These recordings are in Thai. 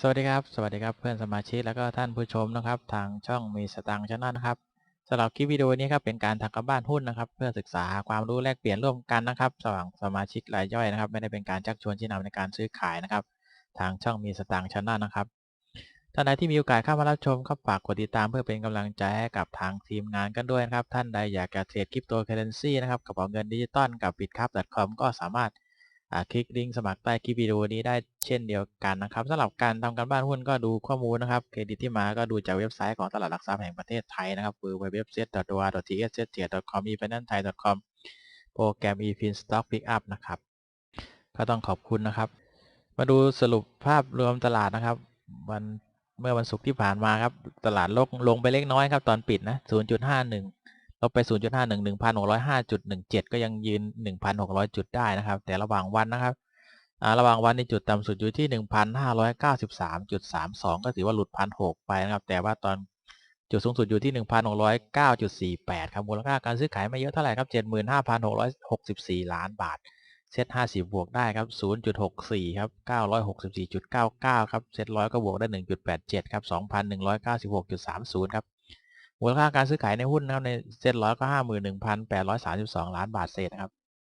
สวัสดีครับ สวัสดีครับเพื่อนสมาชิกแล้วก็ท่านผู้ชมนะครับ ทางช่องมีสตังค์ชนะนะครับสำหรับคลิปวิดีโอนี้ครับเป็นการทำกับบ้านหุ้นนะครับ เพื่อศึกษาความรู้แลกเปลี่ยนร่วมกันนะครับระหว่างสมาชิกรายย่อยนะครับ ไม่ได้เป็นการชักชวนชี้นำในการซื้อขายนะครับ ทางช่องมีสตังค์ชนะนะครับท่านใดที่มีโอกาสเข้ามารับชมก็ฝากกดติดตามเพื่อเป็นกำลังใจให้กับทางทีมงานกันด้วยนะครับ ท่านใดอยากจะเทรดคริปโตเคอเรนซีนะครับกระเป๋าเงินดิจิตอลกับ bitcup.com ก็สามารถ คลิกลิงก์สมัครใต้คลิปวิดีโอนี้ได้เช่นเดียวกันนะครับสำหรับการทำการบ้านหุ้นก็ดูข้อมูลนะครับเครดิตที่มาก็ดูจากเว็บไซต์ของตลาดหลักทรัพย์แห่งประเทศไทยนะครับ www.set.or.ts.com efinancethai.com โปรแกรม eFin Stock Pickup นะครับ ก็ต้องขอบคุณนะครับ มาดูสรุปภาพรวมตลาดนะครับ วันเมื่อวันศุกร์ที่ผ่านมาครับ ตลาดลงลงไปเล็กน้อยครับ ตอนปิดนะ 0.51 ลบไป 0.51 1,605.17 ก็ยังยืน 1,600 จุดได้นะครับ แต่ระหว่างวันนะครับระหว่างวันในจุดต่ำสุดอยู่ที่ 1,593.32 ก็ถือว่าหลุด 1,600 ไปนะครับ แต่ว่าตอนจุดสูงสุดอยู่ที่ 1,609.48 ครับมูลค่าการซื้อขายไม่เยอะเท่าไหร่ครับ 75,664 ล้านบาท เซ็ต50 บวกได้ครับ 0.64 ครับ 964.99 ครับ เซ็ตร้อยก็บวกได้ 1.87 ครับ 2,196.30 ครับ มูลค่าการซื้อขายในหุ้นนะครับในเซ็ตร้อยก็ห้าหมื่นหนึ่งพันแปดร้อยสามสิบสองล้านบาทเศษนะครับ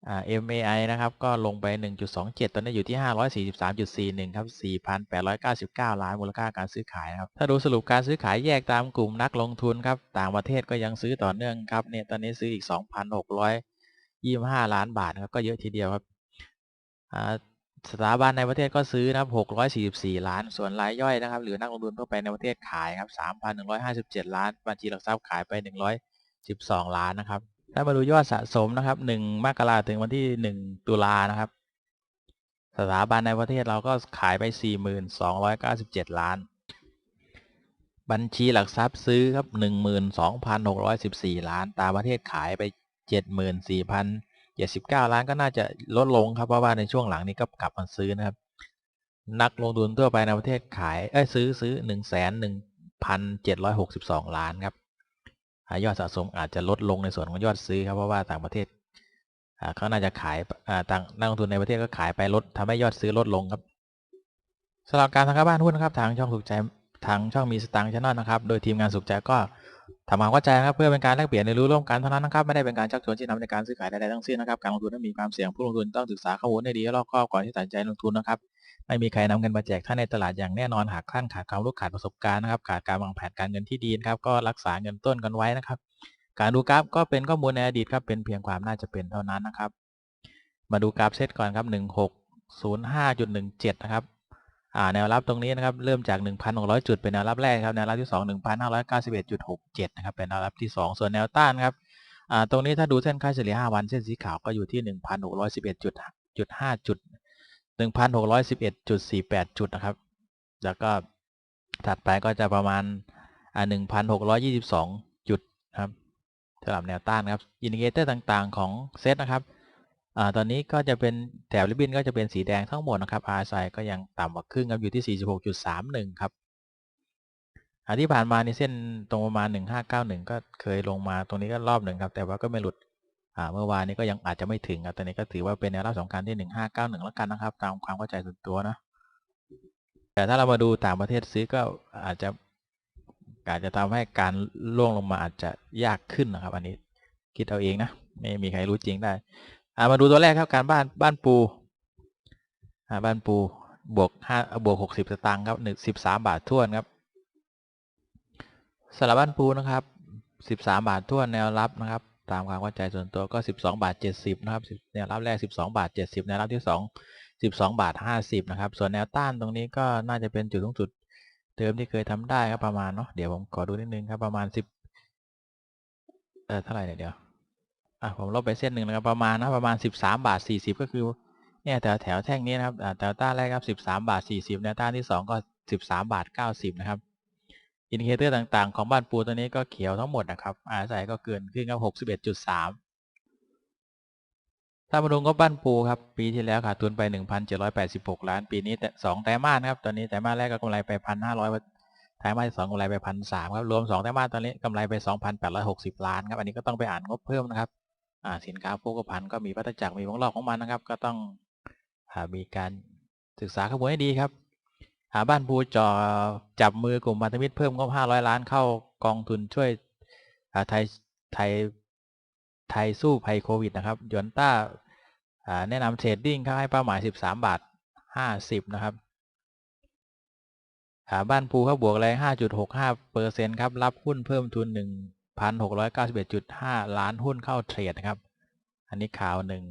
อ่า MAI นะครับก็ลงไป 1.27 ตอนนี้อยู่ที่ 543.41 ครับ 4,899 ล้านมูลค่าการซื้อขายนะครับ ถ้าดูสรุปการซื้อขายแยกตามกลุ่มนักลงทุนครับ ต่างประเทศก็ยังซื้อต่อเนื่องครับเนี่ยตอนนี้ซื้ออีก 2,625 ล้านบาทครับก็เยอะทีเดียวครับอ่า สถาบันในประเทศก็ซื้อนะครับ644 ล้าน ส่วนรายย่อยนะครับ หรือนักลงทุนทั่วไปในประเทศขายครับ3,157 ล้าน บัญชีหลักทรัพย์ขายไป 112 ล้านนะครับ ถ้ามาดูยอดสะสมนะครับ 1 มกราถึงวันที่ 1 ตุลานะครับ สถาบันในประเทศเราก็ขายไป 4,297 ล้าน บัญชีหลักทรัพย์ซื้อครับ 12,614 ล้าน ตางประเทศขายไป 74,000 79 ล้านก็น่าจะลดลงครับเพราะว่าในช่วงหลังนี้ก็กลับมาซื้อนะครับ นักลงทุนทั่วไปในประเทศขายเอ้ยซื้อซื้อ1 1 7 6 2 ล้านครับยอดสะสมอาจจะลดลงในส่วนของยอดซื้อครับเพราะว่าต่างประเทศเขาน่าจะขายต่างนักลงทุนในประเทศก็ขายไปลดทำให้ยอดซื้อลดลงครับสำหรับการทำการบ้านหุ้นนะครับทางช่องสุขใจทางช่องมีสตางค์ชาแนลนะครับ โดยทีมงานสุขใจก็ ทำความเข้าใจนะครับเพื่อเป็นการแลกเปลี่ยนในรู้ร่วมกันเท่านั้นนะครับไม่ได้เป็นการชักชวนที่นำในการซื้อขายใดๆทั้งสิ้นนะครับการลงทุนนั้นมีความเสี่ยงผู้ลงทุนต้องศึกษาข้อมูลให้ดีและรอบคอบก่อนที่ตัดสินใจลงทุนนะครับไม่มีใครนำเงินมาแจกท่านในตลาดอย่างแน่นอนหากท่านขาดความรู้ขาดประสบการณ์นะครับขาดการวางแผนการเงินที่ดีนะครับก็รักษาเงินต้นกันไว้นะครับ การดูกราฟก็เป็นข้อมูลในอดีตครับเป็นเพียงความน่าจะเป็นเท่านั้นนะครับ มาดูกราฟเซตก่อนครับ 1605.17 นะครับ แนวรับตรงนี้นะครับเริ่มจาก 1,600 จุดเป็นแนวรับแรกครับแนวรับที่ 2 1,591.67นะครับเป็นแนวรับที่ 2 ส่วนแนวต้านครับตรงนี้ถ้าดูเส้นค่าเฉลี่ย 5 วันเส้นสีขาวก็อยู่ที่ 1,611.5 จุด 1,611.48 จุดนะครับ แล้วก็ถัดไปก็จะประมาณอ่า1,622 จุดครับสำหรับแนวต้านครับอินดิเคเตอร์ต่างๆของเซตนะครับ อ่าตอนนี้ก็จะเป็นแถบริบบิ้นก็จะเป็นสีแดงทั้งหมดนะครับ RSI ก็ยังต่ำกว่าครึ่งครับอยู่ที่ 46.31 ครับอาที่ผ่านมาในเส้นตรงประมาณ 1591 ก็เคยลงมาตรงนี้ก็รอบหนึ่งครับ แต่ว่าก็ไม่หลุดอ่าเมื่อวานนี้ก็ยังอาจจะไม่ถึงครับตอนนี้ก็ถือว่าเป็นแนวรับสำคัญที่ 1591 แล้วกันนะครับ ตามความเข้าใจส่วนตัวนะแต่ถ้าเรามาดูต่างประเทศซื้อก็อาจจะอาจจะทำให้การล่วงลงมาอาจจะยากขึ้นนะครับ อันนี้คิดเอาเองนะไม่มีใครรู้จริงได้ อ่ามาดูตัวแรกครับการบ้านบ้านปูอ่าบ้านปูบวกห้าบวกหกสิบสตางค์ครับหนึ่งสิบสามบาทท่วนครับสลับบ้านปูนะครับสิบสามบาทท่วนแนวรับนะครับ ตามความเข้าใจส่วนตัวก็สิบสองบาทเจ็ดสิบนะครับแนวรับแรกสิบสองบาทเจ็ดสิบแนวรับที่สองสิบสองบาทห้าสิบนะครับ ส่วนแนวต้านตรงนี้ก็น่าจะเป็นจุดสูงสุดเดิมที่เคยทำได้ครับประมาณเนาะเดี๋ยวผมขอดูนิดนึงครับประมาณสิบเออเท่าไหร่เนี่ยเดี๋ยว อะผมลบไปเส้นหนึ่งนะครับประมาณนะประมาณ 13 บาท 40 ก็คือเนี่ยแถวแถวแท่งนี้นะครับแถวต้านแรกครับ13 บาท 40แนวต้านที่ 2 ก็ 13 บาท 90 นะครับอินดิเคเตอร์ต่างๆ ของบ้านปูตัวนี้ก็เขียวทั้งหมดนะครับอาศัยก็เกินขึ้นครับ61.3 ถ้ามาดูงบบ้านปูครับปีที่แล้วขาดทุนไป 1,786 ล้าน ปีนี้แต่2ไตรมาสนครับตอนนี้ไตรมาสแรกก็กำไรไป 1,500ไตรมาสที่สองกำไรไปพันสามครับรวม2ไตรมาสตอนนี้กำไรไป 2,860 ล้านครับอันนี้ก็ต้องไปอ่านงบเพิ่มนะครับ สินค้าโภคภัณฑ์ก็มีวัตจักรมีวงรอบของมันนะครับ ก็ต้องอมีการศึกษาข้อมูลให้ดีครับอ่าบ้านภูจอจับมือกลุ่มพันธมิตรเพิ่มงบ500 ล้านเข้ากองทุนช่วยไทยไทยไทยสู้ภัยโควิดนะครับยอนต้าแนะนำเทรดดิ้งเขาให้เป้าหมาย 13 บาท 50 นะครับอ่าบ้านภูเขาบวกแรง5.65เปอร์เซ็นต์ครับ รับหุ้นเพิ่มทุน 1,691.5 ล้านหุ้นเข้าเทรดนะครับ อันนี้ข่าวหนึ่ง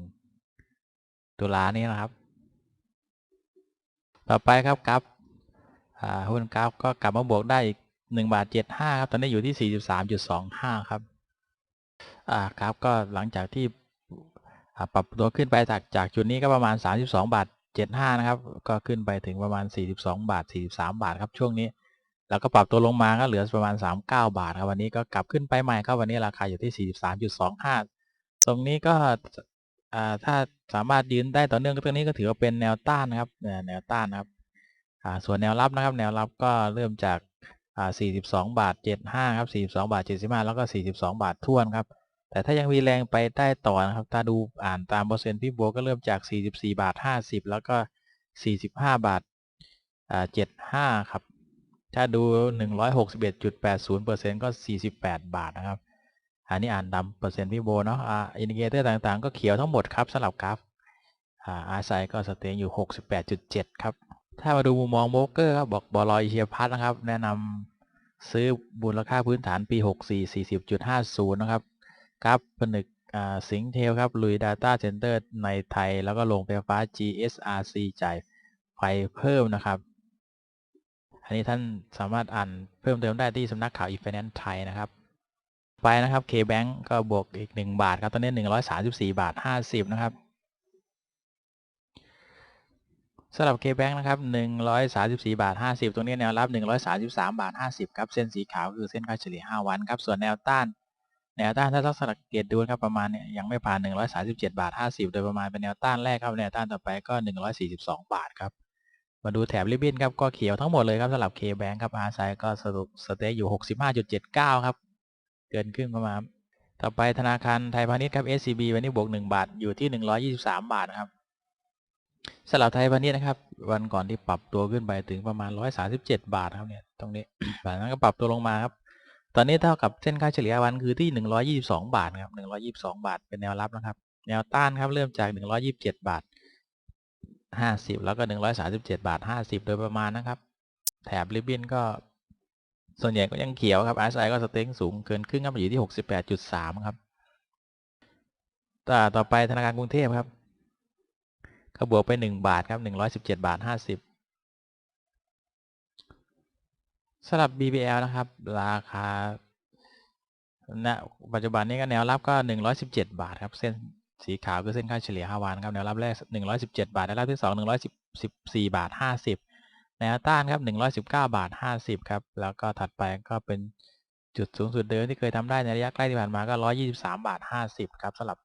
ตุลานี้นะครับ ต่อไปครับกราฟหุ้นกราฟก็กลับมาบวกได้อีก1บาท75ครับ ตอนนี้อยู่ที่ 43.25 ครับกราฟก็หลังจากที่ปรับตัวขึ้นไปจากจากจุดนี้ก็ประมาณ 32 บาท75 นะครับ ก็ขึ้นไปถึงประมาณ 42 บาท 43 บาทครับช่วงนี้ แล้วก็ปรับตัวลงมาก็เหลือประมาณ 39 บาทครับวันนี้ก็กลับขึ้นไปใหม่ครับวันนี้ราคาอยู่ที่ 43.25 ตรงนี้ก็ถ้าสามารถยืนได้ต่อเนื่องก็ตรงนี้ก็ถือว่าเป็นแนวต้านนะครับแนวต้านนะครับส่วนแนวรับนะครับ แนวรับก็เริ่มจาก 42 บาท 75 ครับ 42 บาท 75 แล้วก็ 42 บาททวนครับ แต่ถ้ายังมีแรงไปได้ต่อนะครับ ถ้าดูอ่านตามเปอร์เซ็นต์พี่โบวก็เริ่มจาก 44 บาท 50 แล้วก็ 45 บาท 75 ครับ ถ้าดู 161.80%ก็ 48 บาทนะครับ อันนี้อ่านตามเปอร์เซ็นต์พี่โบเนาะอินดิเคเตอร์ต่างๆ ก็เขียวทั้งหมดครับสำหรับกราฟอาอาไซก็สเตงอยู่ 68.7 ครับ ถ้ามาดูมุมมองโบรกเกอร์ครับบอกบอลอยเชียพัทนะครับ แนะนำซื้อมูลค่าพื้นฐานปี 64 40.50 นะครับกราฟผนึกสิงเทลครับลุย Data Center ในไทย แล้วก็โรงไฟฟ้า GSRC จ่ายไฟเพิ่มนะครับ อันนี้ท่านสามารถอ่านเพิ่มเติมได้ที่สำนักข่าว e-finance ไทยนะครับ ไปนะครับ K-Bank ก็บวกอีก 1 บาทครับ ตอนนี้ 134 บาท 50 นะครับสำหรับ K-Bank นะครับ 134 บาท 50 ตรงนี้แนวรับ 133 บาท 50 ครับ เส้นสีขาวคือเส้นค่าเฉลี่ย 5 วันครับ ส่วนแนวต้าน แนวต้านถ้าต้องสังเกตดูนะครับประมาณเนี่ยยังไม่ผ่าน 137 บาท 50 โดยประมาณเป็นแนวต้านแรกครับ แนวต้านต่อไปก็ 142 บาทครับ มาดูแถบริบบิ้นครับก็เขียวทั้งหมดเลยครับสำหรับ K-Bank ครับ R ไซก็สรุปสเตย์อยู่ 65.79 ครับ เกินครึ่งประมาณต่อไปธนาคารไทยพาณิชย์ครับ SCB วันนี้บวก 1 บาท อยู่ที่ 123 บาทครับสำหรับไทยพาณิชย์นะครับ วันก่อนที่ปรับตัวขึ้นไปถึงประมาณ 137 บาทครับเนี่ยตรงนี้หลังนั้นก็ปรับตัวลงมาครับ ตอนนี้เท่ากับเส้นค่าเฉลี่ยวันคือที่ 122 บาทครับ122 บาทเป็นแนวรับนะครับ แนวต้านครับเริ่มจาก 127 บาท 50 แล้วก็ 137 บาท 50 โดยประมาณนะครับ แถบริบบิ้นก็ส่วนใหญ่ก็ยังเขียวครับอาร์ไซก็สเต็งสูงเกินครึ่งครับอยู่ที่ 68.3 ครับต่อต่อไปธนาคารกรุงเทพครับก็บวกไป 1 บาทครับ 117 บาท 50สำหรับ BBL นะครับ ราคาณปัจจุบันนี้ก็แนวรับก็ 117 บาทครับ เส้น สีขาวคือเส้นค่าเฉลี่ย 5 วันครับแนวรับแรก 117 บาทแนวรับที่ 2 114 บาท 50 แนวต้านครับ 119 บาท 50 ครับ แล้วก็ถัดไปก็เป็นจุดสูงสุดเดิมที่เคยทำได้ในระยะใกล้ที่ผ่านมาก็ 123 บาท 50 ครับสำหรับ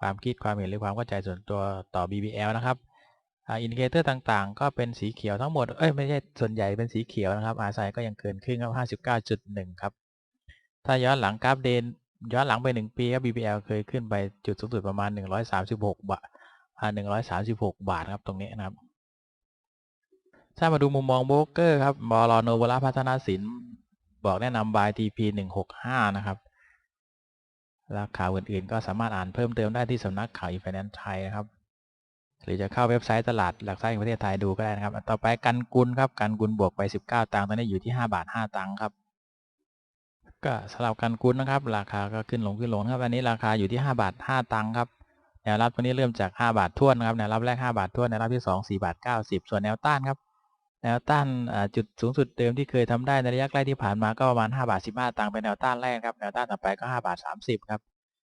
ความคิดความเห็นหรือความเข้าใจส่วนตัวต่อ BBL นะครับอินดิเคเตอร์ต่างๆ ก็เป็นสีเขียวทั้งหมด เอ้ยไม่ใช่ส่วนใหญ่เป็นสีเขียวนะครับอาไซก็ยังเกินครึ่งครับ 59.1 ครับ ถ้าย้อนหลังกราฟเดน ย้อนหลังไป1ปีครับ BBL เคยขึ้นไปจุดสูงสุดประมาณ136บาท136บาทครับตรงนี้นะครับ ถ้ามาดูมุมมองโบรกเกอร์ครับบลโนวลาพัฒนาสินบอกแนะนำ buy TP 165 นะครับ ราคาอื่นๆ ก็สามารถอ่านเพิ่มเติมได้ที่สำนักข่าว e-finance ไทยนะครับ หรือจะเข้าเว็บไซต์ตลาดหลักทรัพย์แห่งประเทศไทยดูก็ได้นะครับ ต่อไปกันกุลครับ กันกุลบวกไป 19 ตังค์ตอนนี้อยู่ที่ 5 บาท 5 ตังค์ครับ ก็สำหรับกันกุลนะครับ ราคาก็ขึ้นลงขึ้นลงครับอันนี้ราคาอยู่ที่ 5 บาท 5 ตังค์ครับแนวรับตัวนี้เริ่มจาก 5 บาททวนนะครับแนวรับแรก 5 บาททวนแนวรับที่ 2 4 บาท 90 ส่วนแนวต้านครับแนวต้านจุดสูงสุดเดิมที่เคยทำได้ในระยะใกล้ที่ผ่านมาก็ประมาณ 5 บาท 15 ตังค์เป็นแนวต้านแรกครับแนวต้านต่อไปก็ 5 บาท 30 ครับ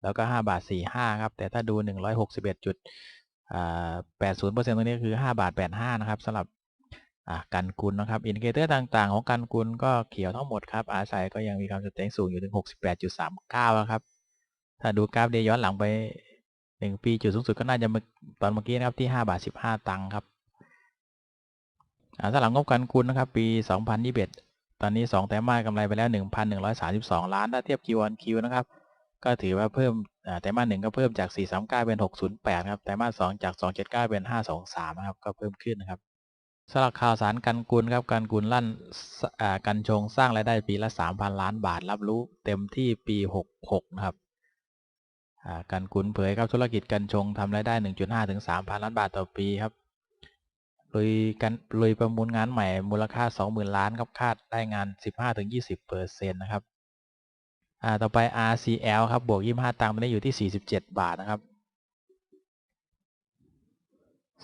แล้วก็ 5 บาท 45 ครับแต่ถ้าดู 161จุด80%ตรงนี้คือ 5 บาท 85 นะครับสำหรับ กันกุลนะครับอินดิเคเตอร์ต่างๆ ของกันกุลก็เขียวทั้งหมดครับอาศัยก็ยังมีความสเต็งสูงอยู่ถึง 68.39ครับถ้าดูกราฟเดย้อนหลังไป 1 ปีจุดสูงสุดก็น่าจะตอนเมื่อกี้นะครับที่5บาท15 ตังค์ครับสำหรับงบการกุลนะครับปี 2021 ตอนนี้ 2 แต้มมากกำไรไปแล้ว 1,132 ล้านถ้าเทียบ Q on Q นะครับก็ถือว่าเพิ่มไตรมาสหนึ่งก็เพิ่มจาก 439 เป็น 608 ครับไตรมาส2จาก 279 เป็น 523 นะครับ ก็เพิ่มขึ้นนะครับ สำหรับข่าวสารกันกุลครับกันกุลลั่นอ่ากันชงสร้างรายได้ปีละ3,000 ล้านบาท รับรู้เต็มที่ปี 66 นะครับอ่ากันกุลเผยครับธุรกิจกันชงทำรายได้ 1.5 ถึง 3,000 ล้านบาทต่อปีครับลุยกันลุยประมูลงานใหม่มูลค่า 20,000 ล้านครับคาดได้งาน 15-20เปอร์เซ็นต์นะครับอ่าต่อไป RCL ครับบวก 25 ตังค์ตอนนี้อยู่ที่ 47 บาทนะครับ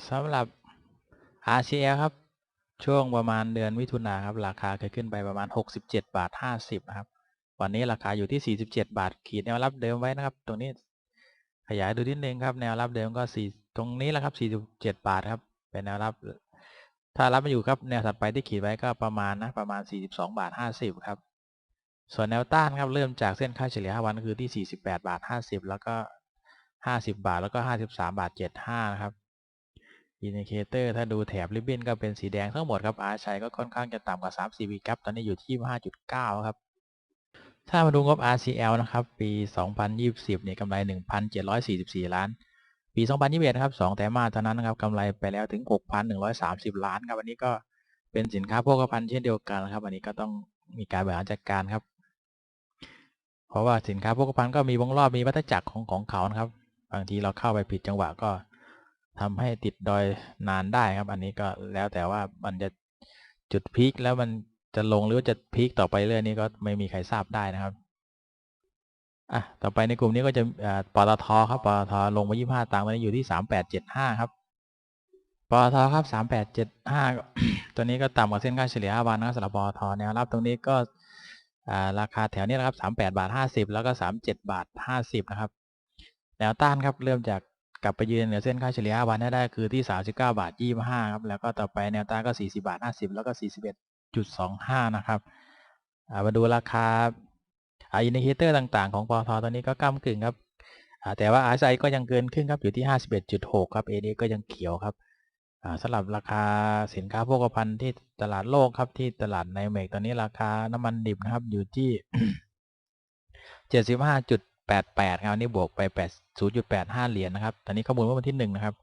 สำหรับ RCL ครับ ช่วงประมาณเดือนมิถุนาครับ ราคาเคยขึ้นไปประมาณ 67 บาท 50นะครับ วันนี้ราคาอยู่ที่ 47 บาท ขีดแนวรับเดิมไว้นะครับ ตรงนี้ขยายดูนิดนึงครับ แนวรับเดิมก็ 4 ตรงนี้แหละครับ 47 บาทครับ เป็นแนวรับ ถ้ารับมาอยู่ครับ แนวถัดไปที่ขีดไว้ก็ประมาณนะ ประมาณ 42 บาท 50 ครับ ส่วนแนวต้านครับ เริ่มจากเส้นค่าเฉลี่ย 5 วันคือที่ 48 บาท 50 แล้วก็ 50 บาท แล้วก็ 53 บาท 75 นะครับ อินดิเคเตอร์ถ้าดูแถบริบบิ้นก็เป็นสีแดงทั้งหมดครับอาชัยก็ค่อนข้างจะต่ำกว่า3 4วีครับ ตอนนี้อยู่ที่ 5.9 ครับ ถ้ามาดูงบ RCL นะครับ ปี 2020 เนี่ยกำไร 1,744 ล้าน ปี 2021 ครับ2ไตรมมาเท่านั้นนะครับกำไรไปแล้วถึง 6,130 ล้านครับอันนี้ก็เป็นสินค้าโภคภัณฑ์เช่นเดียวกันครับอันนี้ก็ต้องมีการบริหารจัดการครับ เพราะว่าสินค้าโภคภัณฑ์ก็มีวงรอบมีวัฏจักรของของเขานะครับ บางทีเราเข้าไปผิดจังหวะก็ ทำให้ติดดอยนานได้ครับ อันนี้ก็แล้วแต่ว่ามันจะจุดพีคแล้วมันจะลงหรือว่าจะพีคต่อไปเรื่อยนี้ก็ไม่มีใครทราบได้นะครับอะต่อไปในกลุ่มนี้ก็จะอ่าปตทครับปตทลงมา25ตังค์ตอนอยู่ที่3875ครับปตทครับ3875ตัวนี้ก็ต่ำกว่าเส้นค่าเฉลี่ย5วันนะครับสำหรับปตทแนวรับตรงนี้ก็ราคาแถวนี้นะครับ38บาท50แล้วก็37บาท50นะครับ แนวต้านครับเริ่มจาก กลับไปยืนเหนือเส้นค่าเฉลี่ย5วันให้ได้คือที่ 39 บาท 25 ครับ แล้วก็ต่อไปแนวต้านก็ 40 บาท 50 แล้วก็ 41.25 นะครับมาดูราคาอินดิเคเตอร์ต่างๆของปตทตอนนี้ก็ก้ากึ่งครับแต่ว่า RSI ก็ยังเกินครึ่งครับอยู่ที่ 51.6 ครับ ADX ก็ยังเขียวครับสำหรับราคาสินค้าโภคภัณฑ์ที่ตลาดโลกครับที่ตลาดในเมกตอนนี้ราคาน้ำมันดิบนะครับอยู่ที่ 75. 8.8ครับอันนี้บวกไป8 0.85 เหรียญนะครับตอนนี้ข้อมูลเมื่อวันที่1นะครับ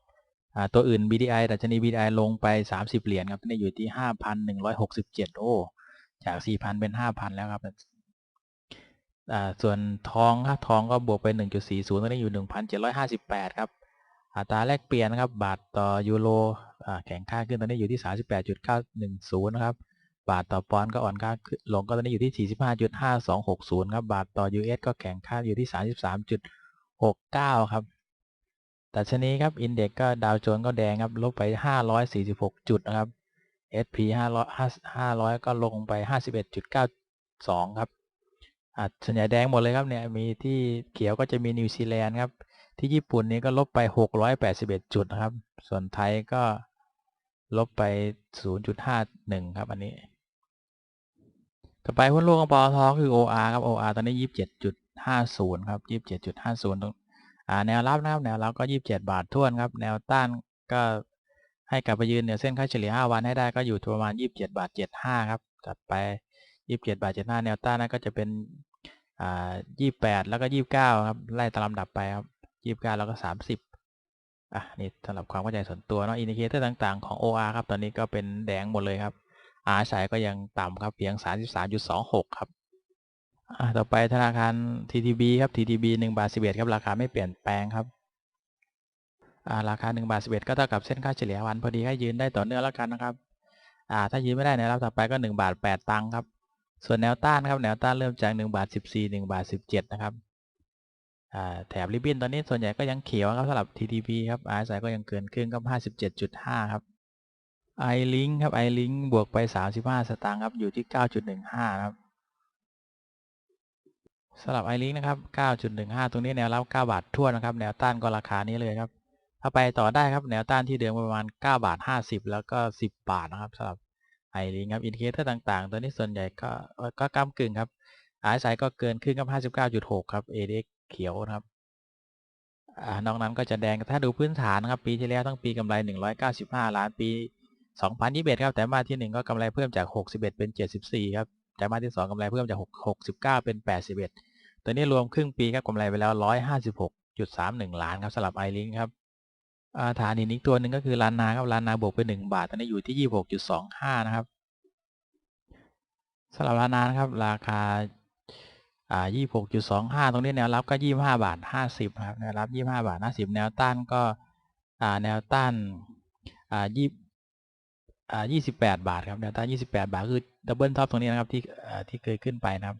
ตัวอื่น BDI ดัชนี BDI ลงไป 30 เหรียญครับตอนนี้อยู่ที่ 5,167 โอ้ จาก 4,000 เป็น 5,000 แล้วครับส่วนทองครับทองก็บวกไป 1.40ตอนนี้อยู่ 1,758 ครับอัตราแลกเปลี่ยนนะครับบาทต่อยูโรแข็งค่าขึ้นตอนนี้อยู่ที่ 38.910 นะครับ บาทต่อปอนด์ก็อ่อนค่าขึ้นลงก็ตอนนี้อยู่ที่ 45.5260 ครับ บาทต่อ US ก็แข็งค่าอยู่ที่ 33.69 ครับแต่ชนี้ครับ อินเด็กก็ดาวโจนส์ก็แดงครับ ลบไป 546 จุดนะครับ SP 500 500 ก็ลงไป 51.92 ครับอ่าส่วนใหญ่แดงหมดเลยครับเนี่ย มีที่เขียวก็จะมีนิวซีแลนด์ครับ ที่ญี่ปุ่นนี้ก็ลบไป 681 จุดนะครับ ส่วนไทยก็ลบไป 0.51 ครับ อันนี้ ต่อไปหุ้นโลกของปตทคือ OR ครับ OR ตอนนี้27.50ครับ27.50ตรงอ่าแนวรับนะครับแนวรับก็27บาททวนครับ แนวต้านก็ให้กลับไปยืนเหนือเส้นค่าเฉลี่ย5วันให้ได้ก็อยู่ที่ประมาณ27บาท75ครับจัดไป27บาท75แนวต้านนั้นก็จะเป็นอ่า28แล้วก็29ครับไล่ตามลำดับไปครับ29แล้วก็30อะนี่สำหรับความเข้าใจส่วนตัวเนาะอินดิเคเตอร์ต่างๆของ OR ครับตอนนี้ก็เป็นแดงหมดเลยครับ R สายก็ยังต่ำครับเพียง 33.26 ครับต่อไปธนาคาร TTB ครับ TTB 1บาท11 ครับราคาไม่เปลี่ยนแปลงครับอ่าราคา1บาท11 ก็เท่ากับเส้นค่าเฉลี่ยวันพอดีให้ยืนได้ต่อเนื่องแล้วกันนะครับถ้ายืนไม่ได้แนวรับต่อไปก็1บาท8ตังค์ครับส่วนแนวต้านครับแนวต้านเริ่มจาก1บาท14 1บาท17 นะครับแถบริบบิ้นตอนนี้ส่วนใหญ่ก็ยังเขียวครับสำหรับ TTB ครับ RSI ก็ยังเกินครึ่งก็57.5 ครับ iLink ครับ iLink บวกไป 35 สตางค์ครับ อยู่ที่ 9.15 ครับสำหรับ iLink นะครับ 9.15 ตรงนี้แนวรับ 9 บาททั่วนะครับ แนวต้านก็ราคานี้เลยครับ ถ้าไปต่อได้ครับ แนวต้านที่เดิมประมาณ 9 บาท 50 แล้วก็ 10 บาทนะครับสำหรับ iLink ครับ อินดิเคเตอร์ต่างๆ ตัวนี้ส่วนใหญ่ก็ก็ก้ากึ่งครับ RSI ก็เกินครึ่งกับ 59.6 ครับ ADX เขียวนะครับอ่านอกนั้นก็จะแดง ถ้าดูพื้นฐานนะครับ ปีที่แล้วทั้งปีกำไร 195 ล้าน ปี 2021ครับแต่มาที่ 1 ก็กำไรเพิ่มจาก 61 เป็น 74 ครับแต่มาที่ 2กำไรเพิ่มจาก 69 เป็น 81 ตัวนี้รวมครึ่งปีครับกำไรไปแล้ว 156.31 ล้านครับสำหรับ iLink ครับฐานหินอีกตัวหนึ่งก็คือลานนาครับลานนาบวกไปหนึ่งบาท ตอนนี้อยู่ที่ยี่หกจุดสองห้านะครับสำหรับลานนานะครับราคาอ่ายี่หกจุดสองห้าตรงนี้แนวรับก็ยี่ห้าบาทห้าสิบครับแนวรับยี่ห้าบาทห้าสิบแนวต้านก็อ่าแนวต้านอ่ายี่ อ่ายี่สิบาทครับแนวต้านยี่สิบาทคือดับเบิลท็อปตรงนี้นะครับที่อ่าที่เคยขึ้นไปนะครับ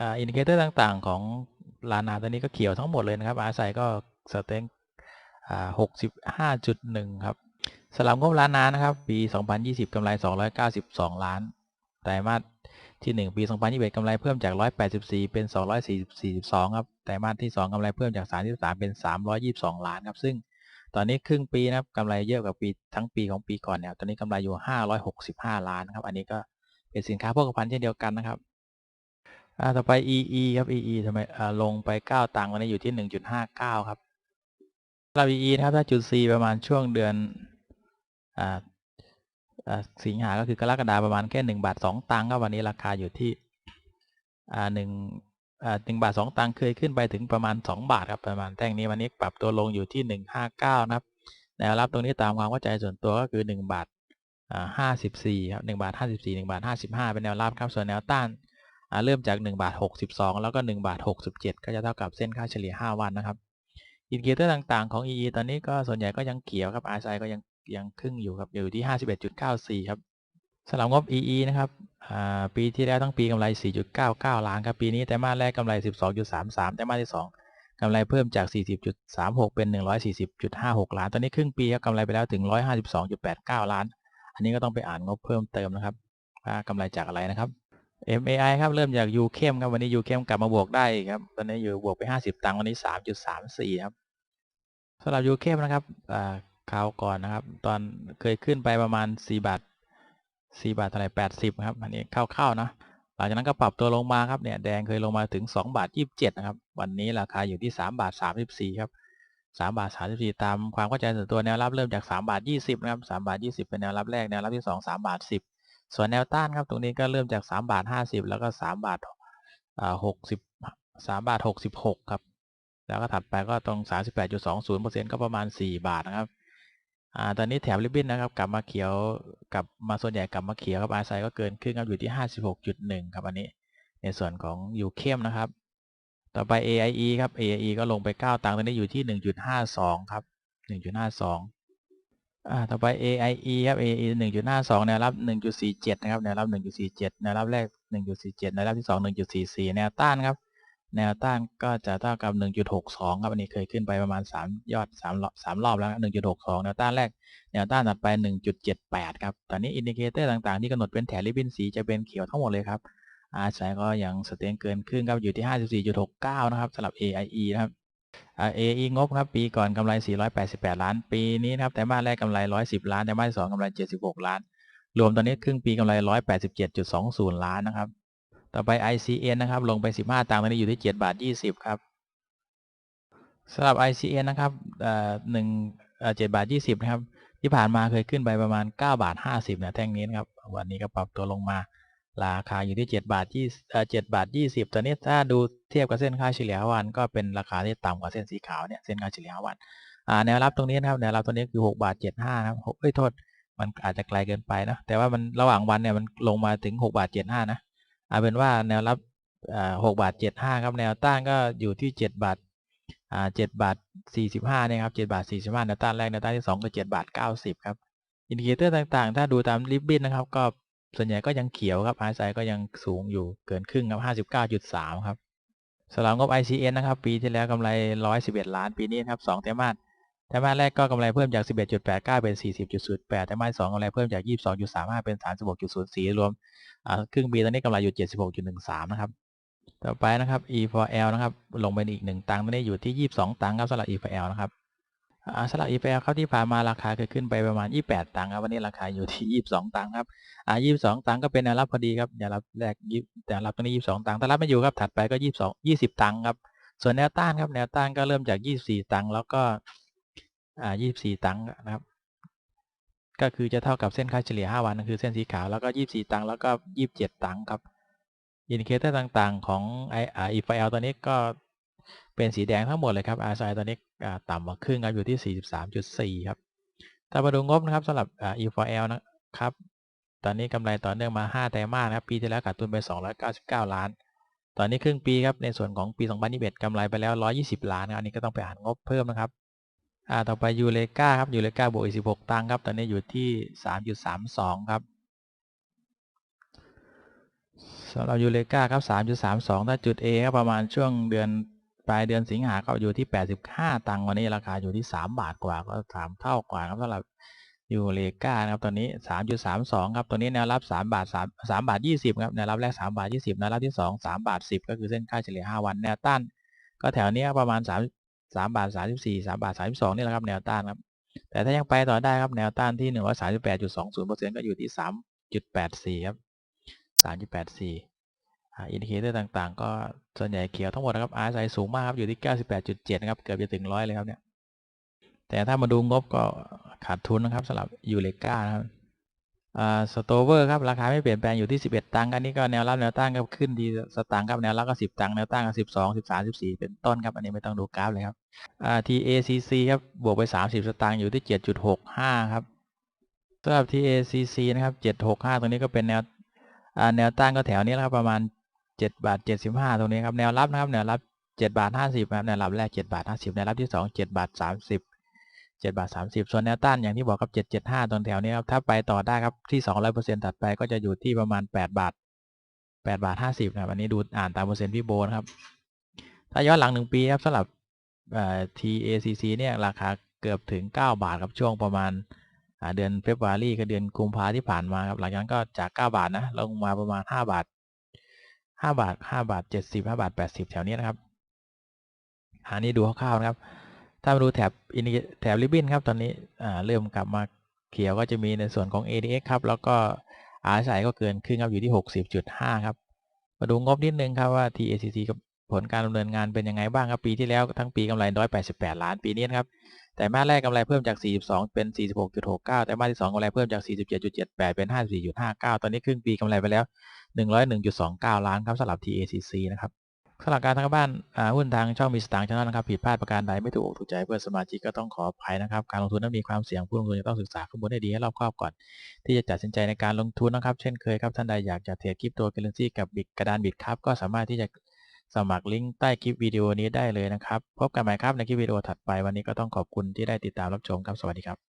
อ่าอินดิเคเตอร์ต่างๆ ของลานาตัวนี้ก็เขียวทั้งหมดเลยนะครับอาศัยก็สเต็งอ่าหกสิบห้าจุดหนึ่งครับสลับงบลานานะครับ ปี 2020 กำไร 292 ล้าน ไตรมาสที่ 1 ปี 2021 กำไรเพิ่มจาก 184 เป็น 242 ครับ ไตรมาสที่ 2 กำไรเพิ่มจาก 33 เป็น 322 ล้านครับ ซึ่ง ตอนนี้ครึ่งปีนะครับกำไรเยอะกว่าปีทั้งปีของปีก่อนเนี่ยตอนนี้กำไรอยู่ 565 ล้านครับ อันนี้ก็เป็นสินค้าโภคภัณฑ์เช่นเดียวกันนะครับต่อไป EE ครับ EE ทำไมลงไป 9 ตังค์วันนี้อยู่ที่ 1.59 ครับสำหรับ EE นะครับ ถ้าจุด C ประมาณช่วงเดือนออสิงหาก็คือกรกฎาประมาณแค่1บาท2ตังค์ครับวันนี้ราคาอยู่ที่1 อ่า1บาท2ตังค์เคยขึ้นไปถึงประมาณ 2 บาทครับประมาณแท่งนี้วันนี้ปรับตัวลงอยู่ที่ 159 นะครับแนวรับตรงนี้ตามความเข้าใจส่วนตัวก็คือ 1 บาทอ่า54ครับ1บาท54 1บสี่หนึ่งบาท55เป็นแนวรับครับส่วนแนวต้านเริ่มจาก 1 บาท 62 แล้วก็ 1 บาท 67 ก็จะเท่ากับเส้นค่าเฉลี่ย 5 วันนะครับอินเคเตอร์ต่างๆของ EE ตอนนี้ก็ส่วนใหญ่ก็ยังเขียวครับ RSI ก็ยังยังครึ่งอยู่ครับอยู่ที่ 51.94 ครับ สำหรับงบ EE นะครับปีที่แล้วทั้งปีกำไร 4.99 ล้านครับ ปีนี้ไตรมาแรกกำไร 12.33ไตรมาที่ 2กำไรเพิ่มจาก 40.36 เป็น 140.56 ล้าน ตอนนี้ครึ่งปีครับกำไรไปแล้วถึง 152.89 ล้าน อันนี้ก็ต้องไปอ่านงบเพิ่มเติมนะครับว่ากำไรจากอะไรนะครับ MAI ครับเริ่มจาก U เข้มครับวันนี้ U เข้มกลับมาบวกได้อีกครับตอนนี้อยู่บวกไป 50 ตังค์วันนี้ 3.34 ครับสำหรับ U เข้มนะครับอ่าคราวก่อนนะครับ ตอนเคยขึ้นไปประมาณ 4 บาท 4 บาทเท่าไหร่80 ครับ อันนี้เข้าๆนะ หลังจากนั้นก็ปรับตัวลงมาครับ เนี่ย แดงเคยลงมาถึง 2 บาท 27 นะครับ วันนี้ราคาอยู่ที่ 3 บาท 34 ครับ 3 บาท 34 ตามความเข้าใจส่วนตัวแนวรับเริ่มจาก 3 บาท 20 นะครับ 3 บาท 20 เป็นแนวรับแรก แนวรับที่ 2 3 บาท 10 ส่วนแนวต้านครับ ตรงนี้ก็เริ่มจาก 3 บาท 50 แล้วก็ 3 บาท60 3 บาท 66 ครับ แล้วก็ถัดไปก็ตรง 38.20%ก็ประมาณ 4 บาทนะครับ อ่าตอนนี้แถบริบบิ้นนะครับกลับมาเขียวกลับมาส่วนใหญ่กลับมาเขียวครับ RSI ก็เกินครึ่งครับอยู่ที่ 56.1 ครับอันนี้ ในส่วนของยูเข้มนะครับ ต่อไป AIE ครับ AIE ก็ลงไป 9 ตังค์ตอนนี้อยู่ที่ 1.52 ครับ 1.52อ่าต่อไป AIE ครับ AIE 1.52แนวรับ 1.47 นะครับแนวรับ 1.47 แนวรับแรก 1.47 แนวรับที่ 2 1.44 แนวต้านครับ แนวต้านก็จะเท่ากับ 1.62 ครับอันนี้เคยขึ้นไปประมาณ 3 ยอด3รอบ3รอบแล้ว 1.62 แนวต้านแรก แนวต้านถัดไป 1.78 ครับ ตอนนี้อินดิเคเตอร์ต่างๆ ที่กำหนดเป็นแถบริบบิ้นสีจะเป็นเขียวทั้งหมดเลยครับ RSI ก็ยังสเตนเกินครึ่งครับอยู่ที่ 54.69 นะครับสำหรับ AIE นะครับ AIE งบครับปีก่อนกำไร 488 ล้าน ปีนี้นะครับแต่มาสแรกกำไร 110 ล้านแต่มาสที่2กำไร 76 ล้าน รวมตอนนี้ครึ่งปีกำไร 187.20 ล้านนะครับ ต่อไป ICN นะครับ ลงไป 15 ตังค์ตอนนี้อยู่ที่ 7 บาท 20 ครับสำหรับ ICN นะครับเอ่อหนึ่งเอ่อ7บาท 20 นะครับ ที่ผ่านมาเคยขึ้นไปประมาณ 9 บาท 50นะแท่งนี้นะครับ วันนี้ก็ปรับตัวลงมา ราคาอยู่ที่ 7 บาท20เอ่7บาท 20 ตอนนี้ถ้าดูเทียบกับเส้นค่าเฉลี่ยวันก็เป็นราคาที่ต่ำกว่าเส้นสีขาวเนี่ย เส้นค่าเฉลี่ยวันแนวรับตรงนี้นะครับ แนวรับตรงนี้คือ 6 บาท 75 นะครับเอ้ยโทษ มันอาจจะไกลเกินไปนะ แต่ว่ามันระหว่างวันเนี่ยมันลงมาถึง 6 บาท 75 นะ เอาเป็นว่าแนวรับอ่า6บาท75ครับแนวต้านก็อยู่ที่7บาทอ่า7บาท45เนี่ยครับ7บาท45แนวต้านแรกแนวต้านที่2ก็7บาท90ครับอินดิเคเตอร์ต่างๆ ถ้าดูตามริบบิ้นนะครับ ก็ส่วนใหญ่ก็ยังเขียวครับ RSI ก็ยังสูงอยู่เกินครึ่งครับ59.3ครับสำหรับงบ ICN นะครับ ปีที่แล้วกำไร 111 ล้าน ปีนี้ครับ2ไตรมาส ไตรมาสแรกก็กำไรเพิ่มจาก 11.89 เป็น 40.08ไตรมาส2กำไรเพิ่มจาก 22.35 เป็น 36.04 รวมครึ่งปีตอนนี้กำไรอยู่ 76.13 นะครับ ต่อไปนะครับ E4L นะครับ ลงไปอีก 1 ตังค์ตอนนี้อยู่ที่ 22 ตังค์ครับสำหรับ E4L นะครับสำหรับ EPL ครับที่ผ่านมาราคาเคยขึ้นไปประมาณ 28 ตังค์ครับ วันนี้ราคาอยู่ที่ 22 ตังค์ครับอ่า22 ตังค์ก็เป็นแนวรับพอดีครับแนวรับแรกยี่แนวรับตรงนี้ 22 ตังค์ถ้ารับไม่อยู่ครับถัดไปก็ 22 20 ตังค์ครับส่วนแนวต้านครับแนวต้านก็เริ่มจาก 24 ตังค์แล้วก็ อ่า24 ตังค์นะครับ ก็คือจะเท่ากับเส้นค่าเฉลี่ย 5 วันคือเส้นสีขาวแล้วก็ 24 ตังค์แล้วก็ 27 ตังค์ครับอินดิเคเตอร์ต่างๆ ของไออ่า EFL ตัวนี้ก็เป็นสีแดงทั้งหมดเลยครับ RSI ตอนนี้ต่ำกว่าครึ่งครับอยู่ที่ 43.4 ครับ ถ้ามาดูงบนะครับสำหรับอ่า E4L นะครับ ตอนนี้กำไรต่อเนื่องมา 5 ไตรมาสนะครับ ปีที่แล้วขาดทุนไป 299 ล้าน ตอนนี้ครึ่งปีครับ ในส่วนของปี 2021กำไรไปแล้ว 120 ล้านอันนี้ก็ต้องไปอ่านงบเพิ่มนะครับ อ่าต่อไปยูเลกาครับยูเลกาบวกอีก16ตังค์ครับ ตอนนี้อยู่ที่3.32ครับสำหรับยูเลกาครับ3.32ถ้าจุด A ครับประมาณช่วงเดือนปลายเดือนสิงหาก็อยู่ที่85ตังค์วันนี้ราคาอยู่ที่3บาทกว่าก็สามเท่ากว่าครับสำหรับยูเลกาครับตอนนี้3.32ครับตัวนี้แนวรับ3บาท3 3บาท20ครับแนวรับแรก3บาท20แนวรับที่2 3บาท10ก็คือเส้นค่าเฉลี่ย5วันแนวต้านก็แถวเนี้ยประมาณสาม 3 3บาท34 3บสี่สามบาท32นี่แหละครับแนวต้านครับแต่ถ้ายังไปต่อได้ครับแนวต้านที่138.20%ก็อยู่ที่3.84ครับ3.84อินดิเคเตอร์ต่างๆ ก็ส่วนใหญ่เขียวทั้งหมดนะครับ RSI สูงมากครับอยู่ที่ 98.7 นะครับ เกือบจะถึงร้อยเลยครับเนี่ย แต่ถ้ามาดูงบก็ขาดทุนนะครับสำหรับยูเลกานะครับ สโตเวอร์ครับราคาไม่เปลี่ยนแปลงอยู่ที่ 11 ตังค์อันนี้ก็แนวรับแนวต้านก็ขึ้นดีสตางค์ครับแนวรับก็ 10 ตังค์แนวต้านก็ 12 13 14 เป็นต้นครับอันนี้ไม่ต้องดูกราฟเลยครับ TACC ครับบวกไป 30 สตางค์อยู่ที่ 7.65 ครับสำหรับ TACC นะครับ 765 ตรงนี้ก็เป็นแนวแนวต้านก็แถวนี้แล้วครับประมาณ 7 บาท 75 ตรงนี้ครับแนวรับนะครับแนวรับ 7 บาท 50ครับแนวรับแรก 7 บาท 50 แนวรับที่ 2 7 บาท 30 7บาท30 ส่วนแนวต้านอย่างที่บอกครับ 775 ตรงแถวนี้ครับ ถ้าไปต่อได้ครับที่ 200%ถัดไปก็จะอยู่ที่ประมาณ 8 บาท 8 บาท 50นะครับอันนี้ดูอ่านตามเปอร์เซ็นต์พี่โบนะครับ ถ้าย้อนหลัง 1 ปีครับสำหรับ TACC เนี่ยราคาเกือบถึง 9 บาทครับช่วงประมาณเดือนเฟบรุรีกับเดือนกุมภาที่ผ่านมาครับหลังจากนั้นก็จาก 9 บาทนะลงมาประมาณ 5 บาท 5 บาท 5 บาท 70 5 บาท 80 แถวนี้นะครับอันนี้ดูคร่าวๆนะครับ ถ้ามาดูแถบอินแถบริบบิ้นครับตอนนี้เริ่มกลับมาเขียวก็จะมีในส่วนของ ADX ครับ แล้วก็ RSI ก็เกินครึ่งครับอยู่ที่ 60.5 ครับ มาดูงบนิดนึงครับว่า TACC กับผลการดำเนินงานเป็นยังไงบ้างครับปีที่แล้วทั้งปีกำไร188 ล้านปีนี้นครับแต่มาแรกกำไรเพิ่มจาก 42 เป็น 46.69 แต่มาที่ 2กำไรเพิ่มจาก 47.78 เป็น 54.59 ตอนนี้ครึ่งปีกำไรไปแล้ว 101.29 ล้านครับสำหรับ TACC นะครับ สำหรับการทางบ้านหุ้นทางช่องมีสตางค์ชาแนลนะครับผิดพลาดประการใดไม่ถูกอกถูกใจเพื่อนสมาชิกก็ต้องขออภัยนะครับ การลงทุนนั้นมีความเสี่ยงผู้ลงทุนจะต้องศึกษาข้อมูลให้ดีให้รอบคอบก่อน ที่จะตัดสินใจในการลงทุนนะครับ เช่นเคยครับท่านใดอยากจะเทรดคริปโตเคอเรนซีกับบิตกระดานบิตครับก็สามารถที่จะสมัครลิงก์ใต้คลิปวิดีโอนี้ได้เลยนะครับ พบกันใหม่ครับในคลิปวิดีโอถัดไปวันนี้ก็ต้องขอบคุณที่ได้ติดตามรับชมครับสวัสดีครับ